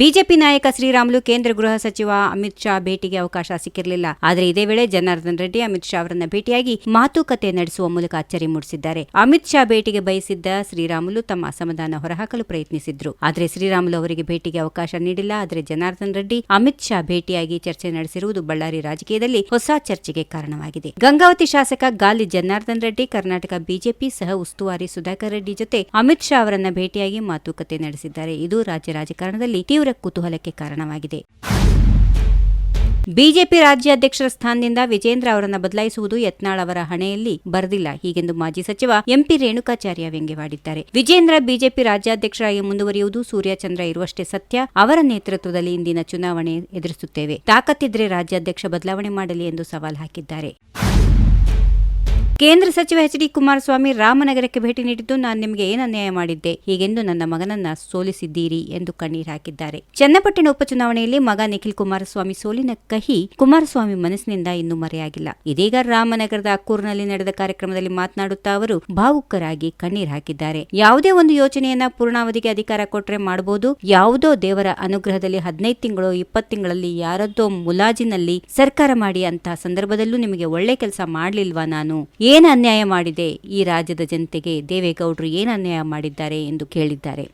BJP ನಾಯಕ ಶ್ರೀರಾಮುಲು ಕೇಂದ್ರ ಗೃಹ ಸಚಿವ ಅಮಿತ್ ಶಾ ಭೇಟಿಗೆ ಅವಕಾಶ ಸಿಕ್ಕಿರಲಿಲ್ಲ. ಆದರೆ ಇದೇ ವೇಳೆ ಜನಾರ್ದನ್ ರೆಡ್ಡಿ, ಅಮಿತ್ ಶಾ ಅವರನ್ನ ಭೇಟಿಯಾಗಿ ಮಾತುಕತೆ ನಡೆಸುವ ಮೂಲಕ ಅಚ್ಚರಿ ಮೂಡಿಸಿದ್ದಾರೆ. ಅಮಿತ್ ಶಾ ಭೇಟಿಗೆ ಬಯಸಿದ್ದ ಶ್ರೀರಾಮುಲು ತಮ್ಮ ಅಸಮಾಧಾನ ಹೊರಹಾಕಲು ಪ್ರಯತ್ನಿಸಿದ್ರು. ಆದರೆ ಶ್ರೀರಾಮುಲು ಅವರಿಗೆ ಭೇಟಿಗೆ ಅವಕಾಶ ನೀಡಿಲ್ಲ. ಆದರೆ ಜನಾರ್ದನ್ ರೆಡ್ಡಿ, ಅಮಿತ್ ಶಾ ಭೇಟಿಯಾಗಿ ಚರ್ಚೆ ನಡೆಸಿರುವುದು ಬಳ್ಳಾರಿ ರಾಜಕೀಯದಲ್ಲಿ ಹೊಸ ಚರ್ಚೆಗೆ ಕಾರಣವಾಗಿದೆ. ಗಂಗಾವತಿ ಶಾಸಕ ಗಾಲಿ ಜನಾರ್ದನ್ ರೆಡ್ಡಿ, ಕರ್ನಾಟಕ ಬಿಜೆಪಿ ಸಹ ಉಸ್ತುವಾರಿ ಸುಧಾಕರ್ ರೆಡ್ಡಿ ಜೊತೆ ಅಮಿತ್ ಶಾ ಅವರನ್ನ ಭೇಟಿಯಾಗಿ ಮಾತುಕತೆ ನಡೆಸಿದ್ದಾರೆ. ಇದು ರಾಜ್ಯ ರಾಜಕಾರಣದಲ್ಲಿ ತೀವ್ರ ಕುತೂಹಲಕ್ಕೆ ಕಾರಣವಾಗಿದೆ. ಬಿಜೆಪಿ ರಾಜ್ಯಾಧ್ಯಕ್ಷರ ಸ್ಥಾನದಿಂದ ವಿಜೇಂದ್ರ ಅವರನ್ನು ಬದಲಾಯಿಸುವುದು ಯತ್ನಾಳ್ ಅವರ ಹಣೆಯಲ್ಲಿ ಬರೆದಿಲ್ಲ. ಹೀಗೆಂದು ಮಾಜಿ ಸಚಿವ ಎಂಪಿ ರೇಣುಕಾಚಾರ್ಯ ವ್ಯಂಗ್ಯವಾಡಿದ್ದಾರೆ. ವಿಜೇಂದ್ರ ಬಿಜೆಪಿ ರಾಜ್ಯಾಧ್ಯಕ್ಷರಾಗಿ ಮುಂದುವರಿಯುವುದು ಸೂರ್ಯಚಂದ್ರ ಇರುವಷ್ಟೇ ಸತ್ಯ. ಅವರ ನೇತೃತ್ವದಲ್ಲಿ ಇಂದಿನ ಚುನಾವಣೆ ಎದುರಿಸುತ್ತೇವೆ. ತಾಕತ್ತಿದ್ರೆ ರಾಜ್ಯಾಧ್ಯಕ್ಷ ಬದಲಾವಣೆ ಮಾಡಲಿ ಎಂದು ಸವಾಲ್ ಹಾಕಿದ್ದಾರೆ. ಕೇಂದ್ರ ಸಚಿವ ಎಚ್ ಡಿ ಕುಮಾರಸ್ವಾಮಿ ರಾಮನಗರಕ್ಕೆ ಭೇಟಿ ನೀಡಿದ್ದು ನಾನು ನಿಮಗೆ ಏನು ಅನ್ಯಾಯ ಮಾಡಿದ್ದೆ? ಹೀಗೆಂದು ನನ್ನ ಮಗನನ್ನ ಸೋಲಿಸಿದ್ದೀರಿ ಎಂದು ಕಣ್ಣೀರು ಹಾಕಿದ್ದಾರೆ. ಚನ್ನಪಟ್ಟಣ ಉಪಚುನಾವಣೆಯಲ್ಲಿ ಮಗ ನಿಖಿಲ್ ಕುಮಾರಸ್ವಾಮಿ ಸೋಲಿನ ಕಹಿ ಕುಮಾರಸ್ವಾಮಿ ಮನಸ್ಸಿನಿಂದ ಇನ್ನೂ ಮರೆಯಾಗಿಲ್ಲ. ಇದೀಗ ರಾಮನಗರದ ಅಕ್ಕೂರಿನಲ್ಲಿ ನಡೆದ ಕಾರ್ಯಕ್ರಮದಲ್ಲಿ ಮಾತನಾಡುತ್ತಾ ಅವರು ಭಾವುಕರಾಗಿ ಕಣ್ಣೀರು ಹಾಕಿದ್ದಾರೆ. ಯಾವುದೇ ಒಂದು ಯೋಜನೆಯನ್ನ ಪೂರ್ಣಾವಧಿಗೆ ಅಧಿಕಾರ ಕೊಟ್ಟರೆ ಮಾಡಬಹುದು ಯಾವುದೋ ದೇವರ ಅನುಗ್ರಹದಲ್ಲಿ ಹದಿನೈದು ತಿಂಗಳು, ಇಪ್ಪತ್ತು ತಿಂಗಳಲ್ಲಿ ಯಾರದ್ದೋ ಮುಲಾಜಿನಲ್ಲಿ ಸರ್ಕಾರ ಮಾಡಿ ಅಂತ ಸಂದರ್ಭದಲ್ಲೂ ನಿಮಗೆ ಒಳ್ಳೆ ಕೆಲಸ ಮಾಡಲಿಲ್ವಾ ನಾನು? ಏನು ಅನ್ಯಾಯ ಮಾಡಿದೆ ಈ ರಾಜ್ಯದ ಜನತೆಗೆ? ದೇವೇಗೌಡರು ಏನು ಅನ್ಯಾಯ ಮಾಡಿದ್ದಾರೆ ಎಂದು ಕೇಳಿದ್ದಾರೆ.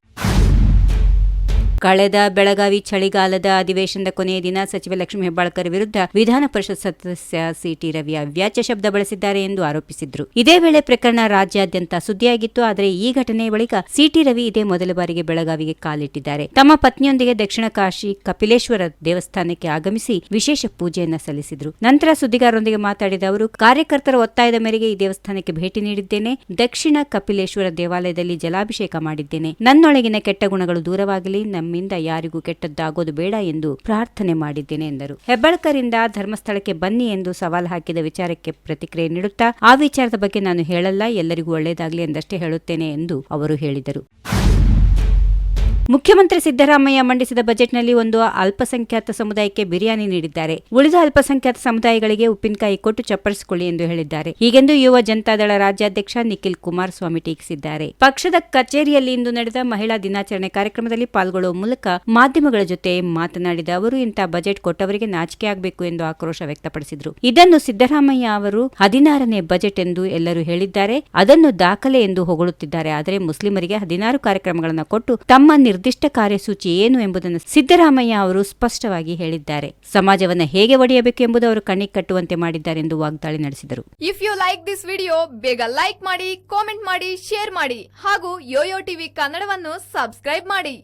ಕಳೆದ ಬೆಳಗಾವಿ ಚಳಿಗಾಲದ ಅಧಿವೇಶನದ ಕೊನೆಯ ದಿನ ಸಚಿವ ಲಕ್ಷ್ಮೀ ಹೆಬ್ಬಾಳ್ಕರ್ ವಿರುದ್ಧ ವಿಧಾನ ಪರಿಷತ್ ಸದಸ್ಯ ಸಿಟಿ ರವಿ ಅವ್ಯಾಚ್ಯ ಶಬ್ದ ಬಳಸಿದ್ದಾರೆ ಎಂದು ಆರೋಪಿಸಿದ್ರು. ಇದೇ ವೇಳೆ ಪ್ರಕರಣ ರಾಜ್ಯಾದ್ಯಂತ ಸುದ್ದಿಯಾಗಿತ್ತು. ಆದರೆ ಈ ಘಟನೆ ಬಳಿಕ ಸಿಟಿ ರವಿ ಇದೇ ಮೊದಲ ಬಾರಿಗೆ ಬೆಳಗಾವಿಗೆ ಕಾಲಿಟ್ಟಿದ್ದಾರೆ. ತಮ್ಮ ಪತ್ನಿಯೊಂದಿಗೆ ದಕ್ಷಿಣ ಕಾಶಿ ಕಪಿಲೇಶ್ವರ ದೇವಸ್ಥಾನಕ್ಕೆ ಆಗಮಿಸಿ ವಿಶೇಷ ಪೂಜೆಯನ್ನ ಸಲ್ಲಿಸಿದ್ರು. ನಂತರ ಸುದ್ದಿಗಾರರೊಂದಿಗೆ ಮಾತಾಡಿದ ಅವರು, ಕಾರ್ಯಕರ್ತರ ಒತ್ತಾಯದ ಮೇರೆಗೆ ಈ ದೇವಸ್ಥಾನಕ್ಕೆ ಭೇಟಿ ನೀಡಿದ್ದೇನೆ. ದಕ್ಷಿಣ ಕಪಿಲೇಶ್ವರ ದೇವಾಲಯದಲ್ಲಿ ಜಲಾಭಿಷೇಕ ಮಾಡಿದ್ದೇನೆ. ನನ್ನೊಳಗಿನ ಕೆಟ್ಟ ಗುಣಗಳು ದೂರವಾಗಲಿ ನಮ್ಮಿಂದ ಯಾರಿಗೂ ಕೆಟ್ಟದ್ದಾಗೋದು ಬೇಡ ಎಂದು ಪ್ರಾರ್ಥನೆ ಮಾಡಿದ್ದೇನೆ ಎಂದರು. ಹೆಬ್ಬಾಳ್ಕರಿಂದ ಧರ್ಮಸ್ಥಳಕ್ಕೆ ಬನ್ನಿ ಎಂದು ಸವಾಲ್ ಹಾಕಿದ ವಿಚಾರಕ್ಕೆ ಪ್ರತಿಕ್ರಿಯೆ ನೀಡುತ್ತಾ, ಆ ವಿಚಾರದ ಬಗ್ಗೆ ನಾನು ಹೇಳಲ್ಲ, ಎಲ್ಲರಿಗೂ ಒಳ್ಳೆಯದಾಗಲಿ ಎಂದಷ್ಟೇ ಹೇಳುತ್ತೇನೆ ಎಂದು ಅವರು ಹೇಳಿದರು. ಮುಖ್ಯಮಂತ್ರಿ ಸಿದ್ದರಾಮಯ್ಯ ಮಂಡಿಸಿದ ಬಜೆಟ್ನಲ್ಲಿ ಒಂದು ಅಲ್ಪಸಂಖ್ಯಾತ ಸಮುದಾಯಕ್ಕೆ ಬಿರಿಯಾನಿ ನೀಡಿದ್ದಾರೆ. ಉಳಿದ ಅಲ್ಪಸಂಖ್ಯಾತ ಸಮುದಾಯಗಳಿಗೆ ಉಪ್ಪಿನಕಾಯಿ ಕೊಟ್ಟು ಚಪ್ಪರಿಸಿಕೊಳ್ಳಿ ಎಂದು ಹೇಳಿದ್ದಾರೆ. ಹೀಗೆಂದು ಯುವ ಜನತಾದಳ ರಾಜ್ಯಾಧ್ಯಕ್ಷ ನಿಖಿಲ್ ಕುಮಾರಸ್ವಾಮಿ ಟೀಕಿಸಿದ್ದಾರೆ. ಪಕ್ಷದ ಕಚೇರಿಯಲ್ಲಿ ಇಂದು ನಡೆದ ಮಹಿಳಾ ದಿನಾಚರಣೆ ಕಾರ್ಯಕ್ರಮದಲ್ಲಿ ಪಾಲ್ಗೊಳ್ಳುವ ಮೂಲಕ ಮಾಧ್ಯಮಗಳ ಜೊತೆ ಮಾತನಾಡಿದ ಅವರು ಇಂತಹ ಬಜೆಟ್ ಕೊಟ್ಟವರಿಗೆ ನಾಚಿಕೆ ಆಗಬೇಕು ಎಂದು ಆಕ್ರೋಶ ವ್ಯಕ್ತಪಡಿಸಿದರು. ಇದನ್ನು ಸಿದ್ದರಾಮಯ್ಯ ಅವರು ಹದಿನಾರನೇ ಬಜೆಟ್ ಎಂದು ಎಲ್ಲರೂ ಹೇಳಿದ್ದಾರೆ. ಅದನ್ನು ದಾಖಲೆ ಎಂದು ಹೊಗಳುತ್ತಿದ್ದಾರೆ. ಆದರೆ ಮುಸ್ಲಿಮರಿಗೆ ಹದಿನಾರು ಕಾರ್ಯಕ್ರಮಗಳನ್ನು ಕೊಟ್ಟು ತಮ್ಮ ನಿರ್ದಿಷ್ಟ ಕಾರ್ಯಸೂಚಿ ಏನು ಎಂಬುದನ್ನು ಸಿದ್ದರಾಮಯ್ಯ ಅವರು ಸ್ಪಷ್ಟವಾಗಿ ಹೇಳಿದ್ದಾರೆ. ಸಮಾಜವನ್ನು ಹೇಗೆ ಒಡೆಯಬೇಕು ಎಂಬುದು ಅವರು ಕಣ್ಣಿಗೆ ಕಟ್ಟುವಂತೆ ಮಾಡಿದ್ದಾರೆ ಎಂದು ವಾಗ್ದಾಳಿ ನಡೆಸಿದರು. If you like this video ಬೇಗ ಲೈಕ್ ಮಾಡಿ ಕಾಮೆಂಟ್ ಮಾಡಿ ಶೇರ್ ಮಾಡಿ ಹಾಗೂ ಯೋಯೋ ಟಿವಿ ಕನ್ನಡವನ್ನು ಸಬ್ಸ್ಕ್ರೈಬ್ ಮಾಡಿ.